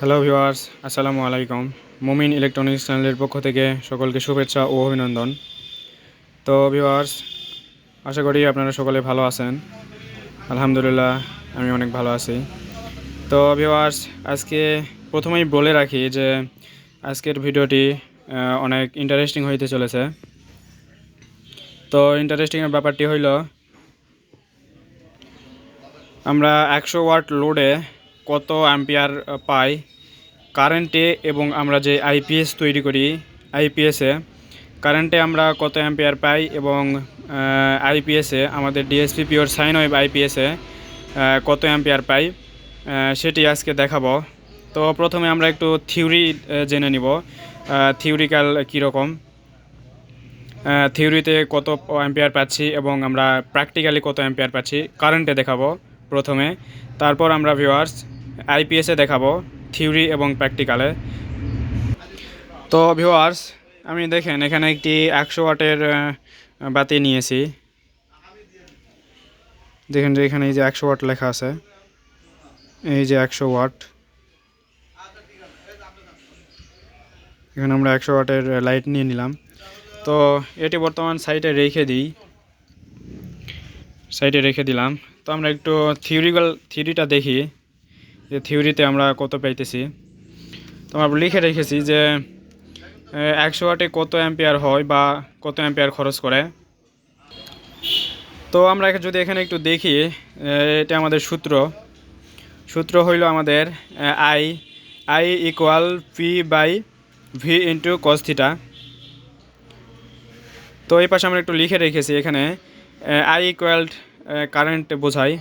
Hello viewers আসসালামু আলাইকুম মুমিন ইলেকট্রনিক্স চ্যানেলের পক্ষ থেকে সকলকে শুভেচ্ছা ও অভিনন্দন। তো ভিউয়ার্স আশা করি আপনারা সকলে ভালো আছেন। আলহামদুলিল্লাহ, আমি অনেক ভালো আছি। তো ভিউয়ার্স আজকে প্রথমেই বলে রাখি যে আজকের ভিডিওটি অনেক ইন্টারেস্টিং হইতে চলেছে। তো ইন্টারেস্টিংয়ের ব্যাপারটি হইল, আমরা একশো ওয়াট লোডে কত অ্যাম্পিয়ার পাই। কারেন্টে এবং আমরা যে আইপিএস তৈরি করি আইপিএসে কারেন্টে আমরা কত অ্যাম্পিয়ার পাই এবং আইপিএসে আমাদের ডিএসপি পিওর সাইন ওয়েভ আইপিএসে কত অ্যাম্পিয়ার পাই সেটি আজকে দেখাবো। তো প্রথমে আমরা একটু থিওরি জেনে নিব থিওরিক্যাল কীরকম। থিওরিতে কত অ্যাম্পিয়ার পাচ্ছি এবং আমরা প্র্যাকটিক্যালি কত অ্যাম্পিয়ার পাচ্ছি, কারেন্টে দেখাবো প্রথমে। তারপর আমরা ভিউয়ার্স আইপিএসে দেখাবো, থিওরি এবং প্র্যাকটিক্যালে। তো ভিউয়ার্স, আমি দেখেন, এখানে একটি একশো ওয়াটের বাতি নিয়েছি। দেখেন যে এখানে এই যে একশো ওয়াট লেখা আছে। এই যে একশো ওয়াট। এখানে আমরা একশো ওয়াটের লাইট নিয়ে নিলাম। তো এটি বর্তমান সাইটে রেখে দিই। সাইটে রেখে দিলাম। তো আমরা একটু থিওরিক্যাল, থিওরিটা দেখি। যে থিওরিতে আমরা কত পাইতেছি, তো আমরা লিখে রেখেছি যে একশো ওয়াটে কত অ্যাম্পিয়ার হয় বা কত অ্যাম্পিয়ার খরচ করে। তো আমরা যদি এখানে একটু দেখি এটা আমাদের সূত্র। সূত্র হইল আমাদের I I equal P by V into cos theta তো এই পাশে আমরা একটু লিখে রেখেছি এখানে আই ইকুয়াল কারেন্ট বোঝায়।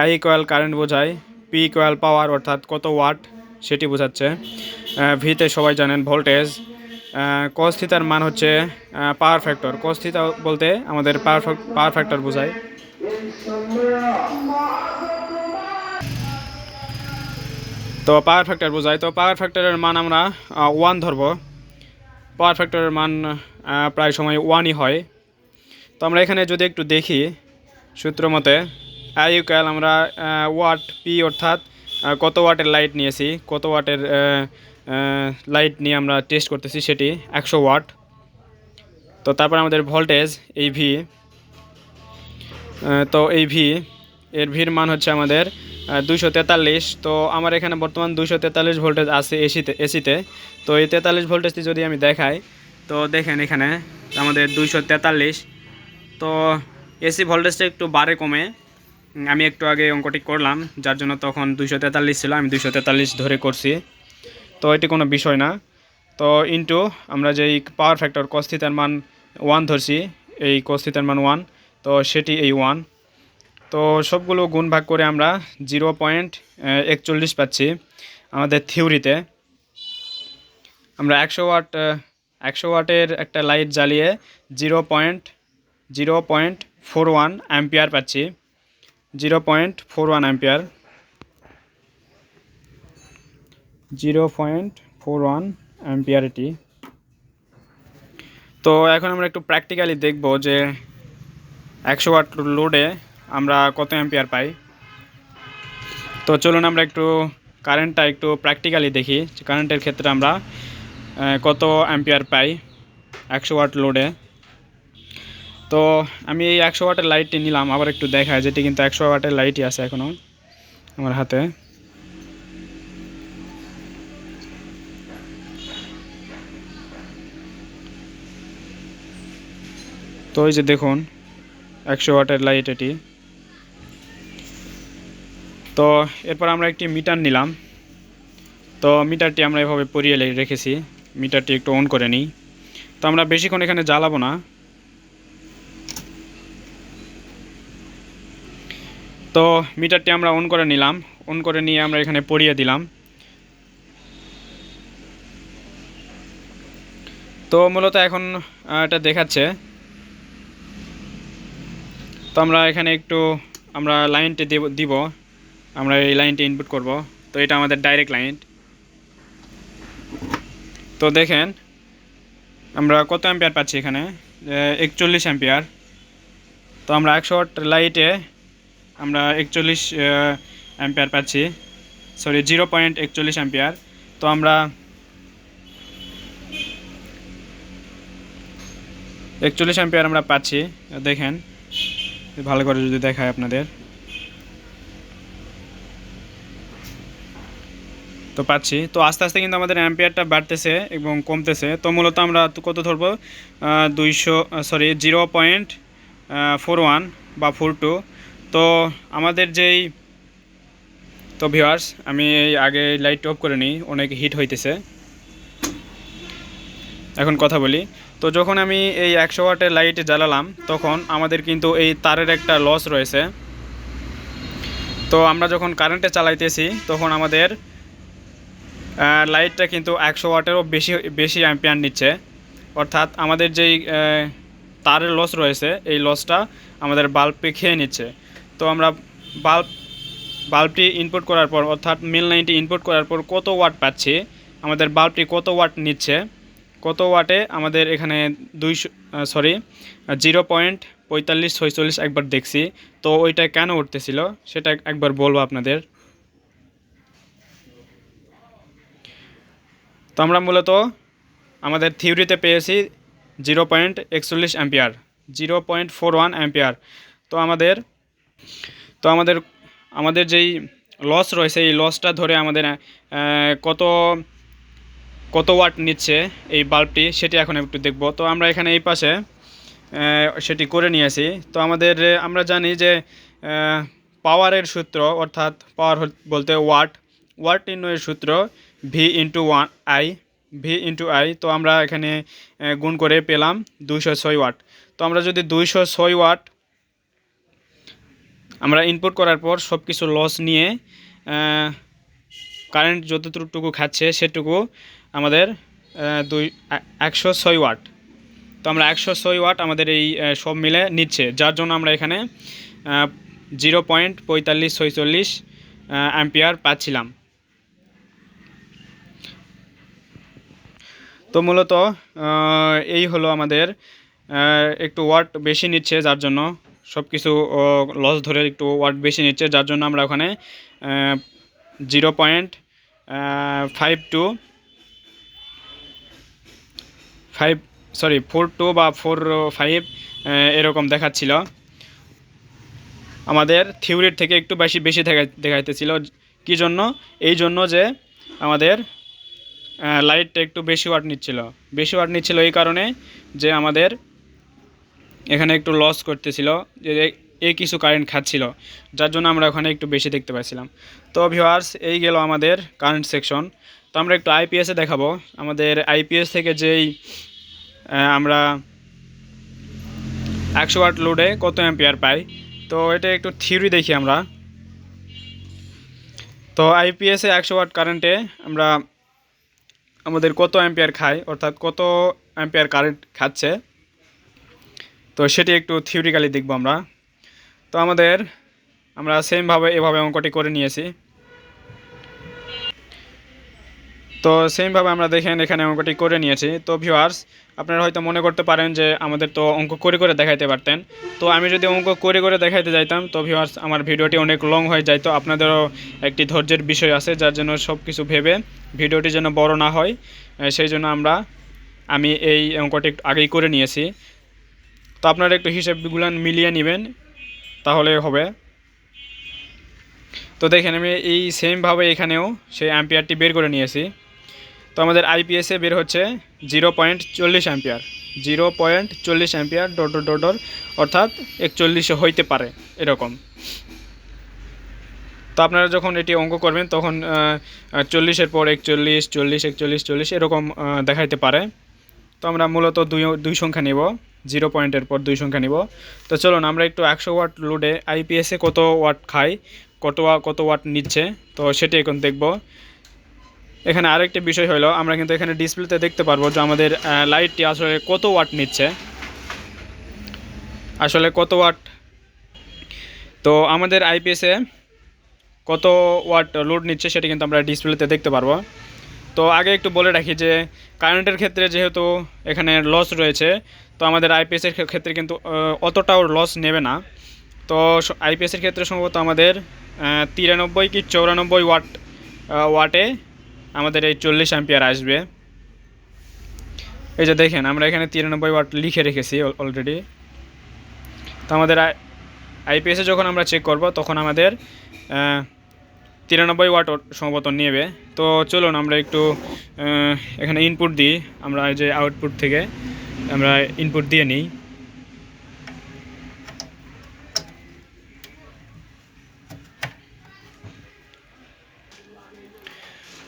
আই ইকুয়াল কারেন্ট বোঝায়। পি ইকুয়াল পাওয়ার অর্থাৎ কত ওয়াট সেটি বোঝাচ্ছে। ভিতে সবাই জানেন ভোল্টেজ কস্থিতার মান হচ্ছে পাওয়ার ফ্যাক্টর কস্থিতা বলতে আমাদের পাওয়ার পাওয়ার ফ্যাক্টর বোঝায়। তো পাওয়ার ফ্যাক্টর বোঝায়। তো পাওয়ার ফ্যাক্টরের মান আমরা ওয়ান ধরবো। পাওয়ার ফ্যাক্টরের মান প্রায় সময় ওয়ানই হয়। তো আমরা এখানে যদি একটু দেখি সূত্র মতে আই ইউকাল আমরা ওয়াট পি অর্থাৎ কত ওয়াটের লাইট নিয়েছি, কত ওয়াটের লাইট নিয়ে আমরা টেস্ট করতেছি সেটি, একশো ওয়াট তো তারপর আমাদের ভোল্টেজ এই ভি তো এই ভি এর ভির মান হচ্ছে আমাদের দুইশো তেতাল্লিশ। তো আমার এখানে বর্তমান দুইশো তেতাল্লিশ ভোল্টেজ আছে এসিতে এসিতে। তো এই তেতাল্লিশ ভোল্টেজটি যদি আমি দেখাই, তো দেখেন এখানে আমাদের দুইশো তেতাল্লিশ। তো এসি ভোল্টেজটা একটু বাড়ে কমে। আমি একটু আগে অঙ্কটি করলাম, যার জন্য তখন দুইশো তেতাল্লিশ ছিল, আমি দুইশো তেতাল্লিশ ধরে করছি। তো এটি কোনো বিষয় না। তো ইন্টু আমরা যেই পাওয়ার ফ্যাক্টর কস্থিতার মান ওয়ান ধরছি, এই কস্থিতার মান ওয়ান তো সেটি এই ওয়ান তো সবগুলো গুণ ভাগ করে আমরা জিরো পয়েন্ট একচল্লিশ পাচ্ছি আমাদের থিওরিতে। আমরা একশো ওয়াট একশো ওয়াটের একটা লাইট জ্বালিয়ে zero point zero point four one ampere পাচ্ছি। Zero point four one ampere. Zero point four one ampere এটি তো এখন আমরা একটু প্র্যাকটিক্যালি দেখব যে একশো ওয়াট লোডে আমরা কত অ্যাম্পিয়ার পাই। তো চলুন আমরা একটু কারেন্টটা একটু প্র্যাকটিক্যালি দেখি। যে কারেন্টের ক্ষেত্রে আমরা কত অ্যাম্পিয়ার পাই একশো ওয়াট লোডে তো আমি এই একশো ওয়াটের লাইটটি নিলাম, আবার একটু দেখায় যেটি কিন্তু একশো ওয়াটের লাইটই আছে এখনও আমার হাতে। তো এই যে দেখুন, একশো ওয়াটের লাইট এটি। তো এরপর আমরা একটি মিটার নিলাম। তো মিটারটি আমরা এভাবে পরিয়ে রেখেছি। মিটারটি একটু অন করে নিই। তো আমরা বেশিক্ষণ এখানে জ্বালাবো না। তো মিটারটি আমরা অন করে নিলাম। অন করে নিয়ে আমরা এখানে পরিয়ে দিলাম। তো মূলত এখন এটা দেখাচ্ছে। তো আমরা এখানে একটু, আমরা লাইনটি দেব দিব। আমরা এই লাইনটি ইনপুট করব। তো এটা আমাদের ডাইরেক্ট লাইন তো দেখেন, আমরা কত অ্যাম্পিয়ার পাচ্ছি এখানে? একচল্লিশ অ্যাম্পিয়ার তো আমরা একশো লাইটে আমরা একচল্লিশ অ্যাম্পিয়ার পাচ্ছি। সরি জিরো পয়েন্ট একচল্লিশ অ্যাম্পিয়ার তো আমরা একচল্লিশ অ্যাম্পিয়ার আমরা পাচ্ছি। দেখেন, ভালো করে যদি দেখায় আপনাদের। তো পাচ্ছি। তো আস্তে আস্তে কিন্তু আমাদের অ্যাম্পিয়ারটা বাড়তেছে এবং কমতেছে। তো মূলত আমরা কত ধরবো? দুইশো sorry zero point four one বা ফোর টু তো আমাদের যেই, তো ভিউয়ার্স আমি আগে লাইট অফ করে নিই, অনেক হিট হইতেছে। এখন কথা বলি। তো যখন আমি এই একশো ওয়াটের লাইট জ্বালালাম, তখন আমাদের কিন্তু এই তারের একটা লস রয়েছে। তো আমরা যখন কারেন্টে চালাইতেছি, তখন আমাদের লাইটটা কিন্তু একশো ওয়াটেরও বেশি বেশি অ্যাম্পিয়ার নিচ্ছে। অর্থাৎ আমাদের যেই তারের লস রয়েছে, এই লসটা আমাদের বাল্বটি খেয়ে নিচ্ছে। তো আমরা বাল্ব বাল্বটি ইনপুট করার পর, অর্থাৎ মিল লাইনটি ইনপুট করার পর কত ওয়াট পাচ্ছি, আমাদের বাল্বটি কত ওয়াট নিচ্ছে, কত ওয়াটে আমাদের এখানে দুইশো সরি জিরো পয়েন্ট পঁয়তাল্লিশ, ছয়চল্লিশ একবার দেখছি, তো ওইটা কেন উঠতেছিল, সেটা একবার বলব আপনাদের। তো আমরা মূলত আমাদের থিওরিতে পেয়েছি জিরো পয়েন্ট একচল্লিশ ampere zero point four one ampere তো আমাদের তো আমাদের আমাদের যেই লস রয়েছে, এই লসটা ধরে আমাদের কত কত ওয়াট নিচ্ছে এই বাল্বটি সেটি এখন একটু দেখব। তো আমরা এখানে এই পাশে সেটি করে নিয়েছি তো আমাদের, আমরা জানি যে পাওয়ারের সূত্র অর্থাৎ পাওয়ার বলতে ওয়াট ওয়াট নির্ণয়ের সূত্র V into one I V into I তো আমরা এখানে গুণ করে পেলাম দুইশো ছয় ওয়াট তো আমরা যদি দুইশো ছয় ওয়াট আমরা ইনপুট করার পর সব কিছু লস নিয়ে কারেন্ট যতটুকু খাচ্ছে সেটুকু আমাদের দুই একশো ছয় ওয়াট তো আমরা একশো ছয় ওয়াট আমাদের এই সব মিলে নিচ্ছে, যার জন্য আমরা এখানে জিরো পয়েন্ট পঁয়তাল্লিশ ছয়চল্লিশ অ্যাম্পিয়ার পাচ্ছিলাম। তো মূলত এই হলো আমাদের একটু ওয়াট বেশি নিচ্ছে, যার জন্য সব কিছু লস ধরে একটু ওয়াট বেশি নিচ্ছে, যার জন্য আমরা ওখানে zero point five two five sorry four two বা ফোর ফাইভ এরকম দেখাচ্ছিল। আমাদের থিওরির থেকে একটু বেশি বেশি দেখা, দেখাইতেছিল। কী জন্য? এই জন্য যে আমাদের লাইটটা একটু বেশি ওয়াট নিচ্ছিল। বেশি ওয়াট নিচ্ছিল এই কারণে যে আমাদের এখানে একটু লস করতেছিল, যে এ কিছু কারেন্ট খাচ্ছিল, যার জন্য আমরা ওখানে একটু বেশি দেখতে পাচ্ছিলাম তো ভিউয়ার্স এই গেল আমাদের কারেন্ট সেকশন তো আমরা একটু আইপিএসে দেখাবো। আমাদের আইপিএস থেকে যেই আমরা একশো ওয়াট লোডে কত অ্যাম্পিয়ার পাই, তো এটা একটু থিওরি দেখি আমরা। তো আইপিএসে একশো ওয়াট কারেন্টে আমরা আমাদের কত অ্যাম্পিয়ার খায়, অর্থাৎ কত অ্যাম্পিয়ার কারেন্ট খাচ্ছে তো সেটি একটু থিওরিক্যালি দেখব আমরা। তো আমাদের, আমরা সেমভাবে এভাবে অঙ্কটি করে নিয়েছি। তো সেমভাবে আমরা দেখেন এখানে অঙ্কটি করে নিয়েছি। তো ভিউয়ার্স আপনারা হয়তো মনে করতে পারেন যে আমাদের তো অঙ্ক করে করে দেখাইতে পারতেন। তো আমি যদি অঙ্ক করে করে দেখাইতে যাইতাম, তো ভিউয়ার্স আমার ভিডিওটি অনেক লং হয়ে যাইতো আপনাদেরও একটি ধৈর্যের বিষয় আছে, যার জন্য সব কিছু ভেবে ভিডিওটি যেন বড় না হয়। সেই জন্য আমরা, আমি এই অঙ্কটি আগেই করে নিয়েছি। তো আপনারা একটু হিসেবগুলো মিলিয়ে নেবেন, তাহলে হবে। তো দেখেন, আমি এই সেমভাবে এখানেও সেই অ্যাম্পিয়ারটি বের করে নিয়েছি। তো আমাদের আইপিএসে বের হচ্ছে জিরো পয়েন্ট চল্লিশ অ্যাম্পিয়ার জিরো পয়েন্ট চল্লিশ ampere dot dot dot dot অর্থাৎ একচল্লিশে হইতে পারে এরকম। তো আপনারা যখন এটি অঙ্ক করবেন, তখন চল্লিশের পর একচল্লিশ, চল্লিশ একচল্লিশ, চল্লিশ এরকম দেখাইতে পারে। তো আমরা মূলত দুই দুই সংখ্যা নিব, জিরো পয়েন্টের পর দুই সংখ্যা নিব। তো চলুন, আমরা একটু একশো ওয়াট লোডে আইপিএসে কত ওয়াট খাই, কত কত ওয়াট নিচ্ছে, তো সেটি এখন দেখব। এখানে আরেকটি বিষয় হলো, আমরা কিন্তু এখানে ডিসপ্লেতে দেখতে পারব যে আমাদের লাইটটি আসলে কত ওয়াট নিচ্ছে। আসলে কত ওয়াট? তো আমাদের আইপিএসে কত ওয়াট লোড নিচ্ছে সেটা কিন্তু আমরা ডিসপ্লেতে দেখতে পারব। তো আগে একটু বলে রাখি যে কারেন্টের ক্ষেত্রে যেহেতু এখানে লস রয়েছে, তো আমাদের আইপিএসের ক্ষেত্রে কিন্তু অতটাও লস নেবে না। তো আইপিএসের ক্ষেত্রে সম্ভবত আমাদের তিরানব্বই কি চৌরানব্বই ওয়াট ওয়াটে আমাদের এই চল্লিশ অ্যাম্পিয়ার আসবে। এই যে দেখেন, আমরা এখানে তিরানব্বই ওয়াট লিখে রেখেছি অলরেডি তো আমাদের আইপিএসে যখন আমরা চেক করব, তখন আমাদের তিরানব্বই ওয়াট সম্ভবত নেবে তো চলুন আমরা একটু এখানে ইনপুট দিই, আমরা যে আউটপুট থেকে আমরা ইনপুট দিয়ে নিই।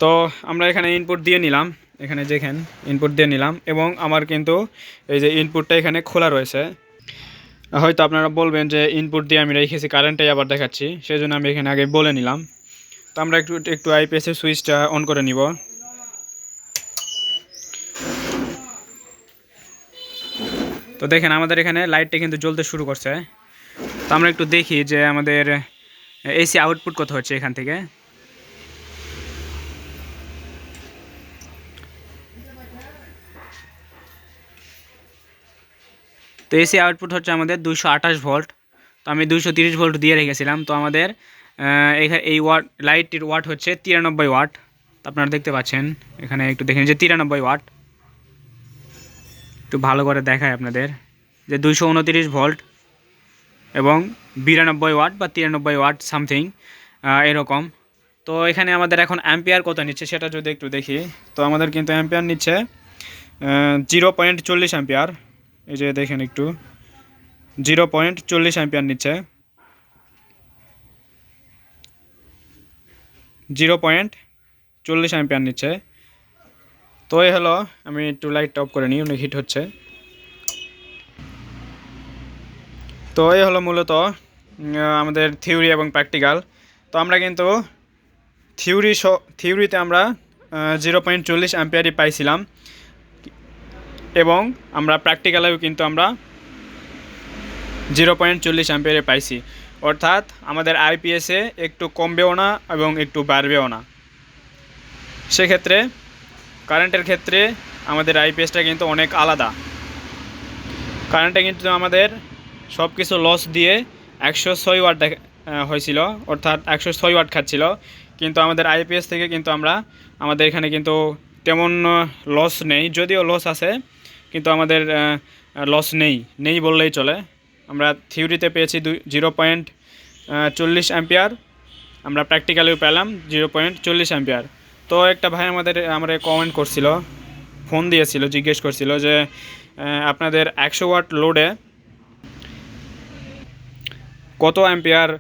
তো আমরা এখানে ইনপুট দিয়ে নিলাম, এখানে দেখেন ইনপুট দিয়ে নিলাম, এবং আমার কিন্তু এই যে ইনপুটটা এখানে খোলা রয়েছে। হয়তো আপনারা বলবেন যে ইনপুট দিয়ে আমি রেখেছি কারেন্টটাই আবার দেখাচ্ছি সেই জন্য আমি এখানে আগে বলে নিলাম। তো আমরা একটু একটু আইপিএসের সুইচটা অন করে নিব। তো দেখেন আমাদের এখানে লাইটটা কিন্তু জ্বলতে শুরু করছে। তো আমরা একটু দেখি যে আমাদের এসি আউটপুট কত হচ্ছে এখান থেকে। তো এসি আউটপুট হচ্ছে আমাদের আঠাশ ভোল্ট তো আমি তিরিশ ভোল্ট দিয়ে রেখেছিলাম। তো আমাদের এখানে এই ওয়াট লাইটটির ওয়াট হচ্ছে তিরানব্বই ওয়াট। আপনারা দেখতে পাচ্ছেন, এখানে একটু দেখেন যে তিরানব্বই ওয়াট। একটু ভালো করে দেখায় আপনাদের যে দুশো উনতিরিশ ভোল্ট এবং বিরানব্বই ওয়াট বা তিরানব্বই ওয়াট সামথিং এরকম। তো এখানে আমাদের এখন অ্যাম্পিয়ার কত নিচ্ছে সেটা যদি একটু দেখি। তো আমাদের কিন্তু অ্যাম্পিয়ার নিচ্ছে জিরো পয়েন্ট চল্লিশ অ্যাম্পিয়ার। এই যে দেখেন একটু, জিরো পয়েন্ট চল্লিশ অ্যাম্পিয়ার নিচ্ছে। জিরো পয়েন্ট চল্লিশ অ্যাম্পিয়ার নিচ্ছে। তো এই হলো, আমি একটু লাইটটা অফ করে নিই, অনেক হিট হচ্ছে। তো এই হলো মূলত আমাদের থিওরি এবং প্র্যাকটিক্যাল তো আমরা কিন্তু থিওরি থিওরিতে আমরা জিরো পয়েন্ট চল্লিশ অ্যাম্পিয়ারই পাইছিলাম। এবং আমরা প্র্যাকটিক্যালেও কিন্তু আমরা জিরো পয়েন্ট চল্লিশ অ্যাম্পিয়ারে পাইছি। অর্থাৎ আমাদের আইপিএসে একটু কমবেও না এবং একটু বাড়বেও না। সেক্ষেত্রে কারেন্টের ক্ষেত্রে আমাদের আইপিএসটা কিন্তু অনেক আলাদা। কারেন্টে কিন্তু আমাদের সব কিছু লস দিয়ে একশো ছয় ওয়াট হয়েছিল, অর্থাৎ একশো ছয় ওয়াট খাচ্ছিল। কিন্তু আমাদের আইপিএস থেকে কিন্তু আমরা, আমাদের এখানে কিন্তু তেমন লস নেই। যদিও লস আছে, কিন্তু আমাদের লস নেই। নেই বললেই চলে। আমরা থিওরিতে পেয়েছি দুই জিরো পয়েন্ট চল্লিশ অ্যাম্পিয়ার আমরা প্র্যাকটিক্যালেও পেলাম জিরো পয়েন্ট চল্লিশ অ্যাম্পিয়ার তো একটা ভাই আমাদের, আমরা কমেন্ট করছিল ফোন দিয়েছিল, জিজ্ঞেস করছিল যে আপনাদের একশো ওয়াট লোডে কত অ্যাম্পিয়ার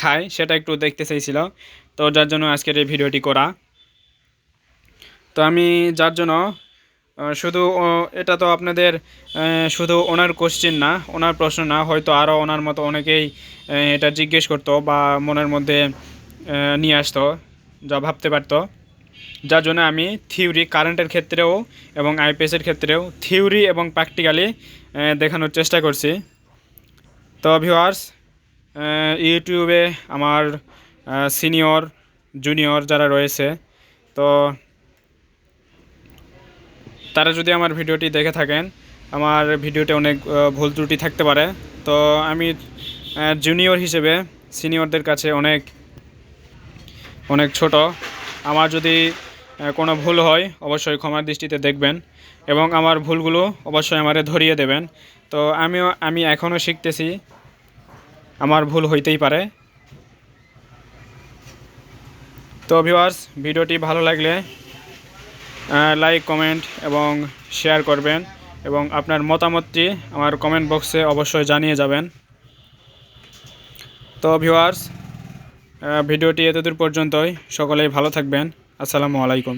খায়, সেটা একটু দেখতে চাইছিল। তো যার জন্য আজকের এই ভিডিওটি করা। তো আমি যার জন্য শুধু এটা তো আপনাদের শুধু ওনার কোশ্চেন না, ওনার প্রশ্ন না, হয়তো আরও ওনার মতো অনেকেই এটা জিজ্ঞেস করতো বা মনের মধ্যে নিয়ে আসতো, যা ভাবতে পারতো। যার জন্য আমি থিওরি কারেন্টের ক্ষেত্রেও এবং আইপিএসের ক্ষেত্রেও থিওরি এবং প্র্যাকটিক্যালি দেখানোর চেষ্টা করছি। তো ভিউয়ার্স ইউটিউবে আমার সিনিয়র জুনিয়র যারা রয়েছে, তো তারা যদি আমার ভিডিওটি দেখে থাকেন, আমার ভিডিওতে অনেক ভুল ত্রুটি থাকতে পারে। তো আমি জুনিয়র হিসেবে সিনিয়রদের কাছে অনেক অনেক ছোট। আমার যদি কোনো ভুল হয়, অবশ্যই ক্ষমার দৃষ্টিতে দেখবেন এবং আমার ভুলগুলো অবশ্যই আমারে ধরিয়ে দেবেন। তো আমিও, আমি এখনও শিখতেছি, আমার ভুল হইতেই পারে। তো ভিউয়ার্স ভিডিওটি ভালো লাগলে লাইক কমেন্ট এবং শেয়ার করবেন এবং আপনার মতামতটি আমার কমেন্ট বক্সে অবশ্যই জানিয়ে যাবেন। তো ভিউয়ার্স ভিডিওটি এতদূর পর্যন্তই। সকলেই ভালো থাকবেন। আসসালামু আলাইকুম।